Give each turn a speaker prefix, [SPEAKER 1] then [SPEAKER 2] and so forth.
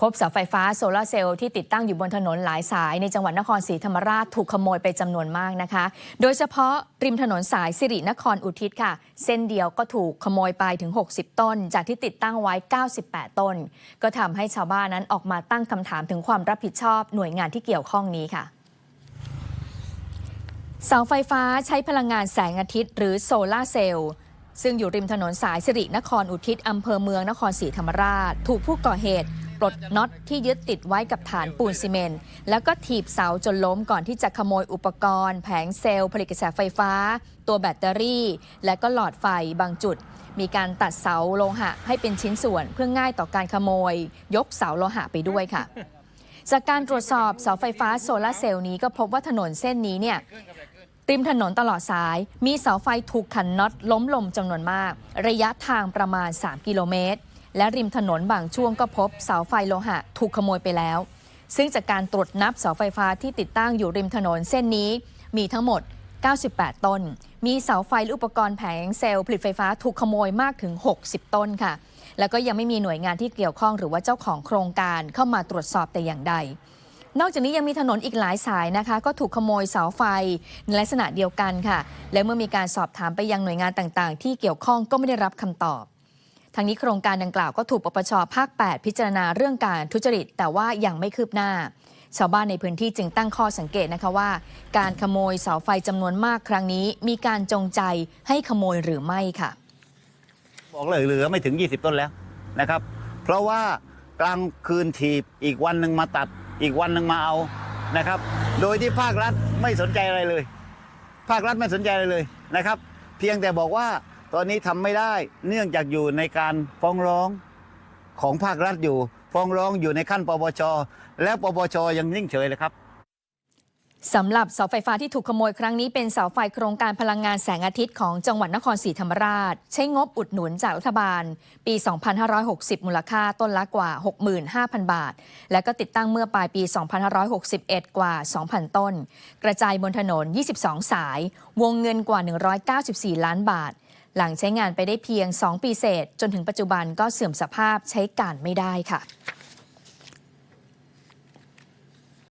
[SPEAKER 1] พบเสาไฟฟ้าโซลาร์เซลล์ที่ติดตั้งอยู่บนถนนหลายสายในจังหวัดนครศรีธรรมราชถูกขโมยไปจำนวนมากนะคะ โดยเฉพาะริมถนนสายสิรินครอุทิศค่ะ เส้นเดียวก็ถูกขโมยไปถึง 60 ต้น จากที่ติดตั้งไว้ 98 ต้น ก็ทำให้ชาวบ้านนั้นออกมาตั้งคำถามถึงความรับผิดชอบหน่วยงานที่เกี่ยวข้องนี้ค่ะเสาไฟฟ้าใช้พลังงานแสงอาทิตย์หรือโซลาร์เซลล์ซึ่งอยู่ริมถนนสายสิรินครอุทิศอำเภอเมืองนครศรีธรรมราช ถูกผู้ก่อเหตุ ปลดน็อตที่ยึดติดไว้กับฐานปูนซีเมนต์แล้วก็ถีบเสาจนล้มก่อนที่จะขโมยอุปกรณ์ แผงเซลล์ผลิตกระแสไฟฟ้า ตัวแบตเตอรี่ และก็หลอดไฟบางจุด มีการตัดเสาโลหะให้เป็นชิ้นส่วนเพื่อง่ายต่อการขโมย ยกเสาโลหะไปด้วยค่ะจากการตรวจสอบเสาไฟฟ้าโซลาร์เซลล์นี้ก็พบว่าถนนเส้นนี้เนี่ยริมถนนตลอดสาย มีเสาไฟถูกขันน็อตล้มลมจำนวนมาก ระยะทางประมาณ 3 กิโลเมตร และริมถนนบางช่วงก็พบเสาไฟโลหะถูกขโมยไปแล้ว ซึ่งจากการตรวจนับเสาไฟฟ้าที่ติดตั้งอยู่ริมถนนเส้นนี้มีทั้งหมด 98 ต้น มีเสาไฟและอุปกรณ์แผงเซลล์ผลิตไฟฟ้าถูกขโมยมากถึง 60 ต้นค่ะ แล้วก็ยังไม่มีหน่วยงานที่เกี่ยวข้องหรือว่าเจ้าของโครงการเข้ามาตรวจสอบแต่อย่างใด นอกจากนี้ยังมีถนนอีกหลายสายนะคะ ก็ถูกขโมยเสาไฟในลักษณะเดียวกันค่ะ และเมื่อมีการสอบถามไปยังหน่วยงานต่างๆ ที่เกี่ยวข้องก็ไม่ได้รับคำตอบ ทางนี้โครงการดังกล่าวก็ถูกปปชภาค 8 พิจารณาเรื่องการทุจริต แต่ว่ายังไม่คืบหน้า ชาวบ้านในพื้นที่จึงตั้งข้อสังเกตนะคะว่า การขโมยเสาไฟจำนวนมากครั้งนี้ มีการจงใจให้ขโมยหรือไม่ค่ะ
[SPEAKER 2] บอกเลยเหลือไม่ถึง 20 ต้นแล้วนะครับ เพราะว่ากลางคืนถีบอีกวันหนึ่งมาตัด อีกวันหนึ่งมาเอานะครับ โดยที่ภาครัฐไม่สนใจอะไรเลย ภาครัฐไม่สนใจอะไรเลยนะครับ เพียงแต่บอกว่า ตอนนี้ทำไม่ได้เนื่องจากอยู่ในการฟ้องร้องของภาครัฐอยู่ ฟ้องร้องอยู่ในขั้นปปชแล้วปปชยังนิ่งเฉยเลยครับ
[SPEAKER 1] สำหรับเสาไฟฟ้าที่ถูกขโมยครั้งนี้เป็นเสาไฟโครงการพลังงานแสงอาทิตย์ของจังหวัดนครศรีธรรมราช ใช้งบอุดหนุนจากรัฐบาล ปี 2560 มูลค่าต้นละกว่า 65,000 บาท และก็ติดตั้งเมื่อปลายปี 2561 กว่า 2,000 ต้น กระจายบนถนน 22 สาย วงเงินกว่า 194 ล้านบาท หลังใช้งานไปได้เพียง 2 ปีเศษ จนถึงปัจจุบันก็เสื่อมสภาพใช้การไม่ได้ค่ะ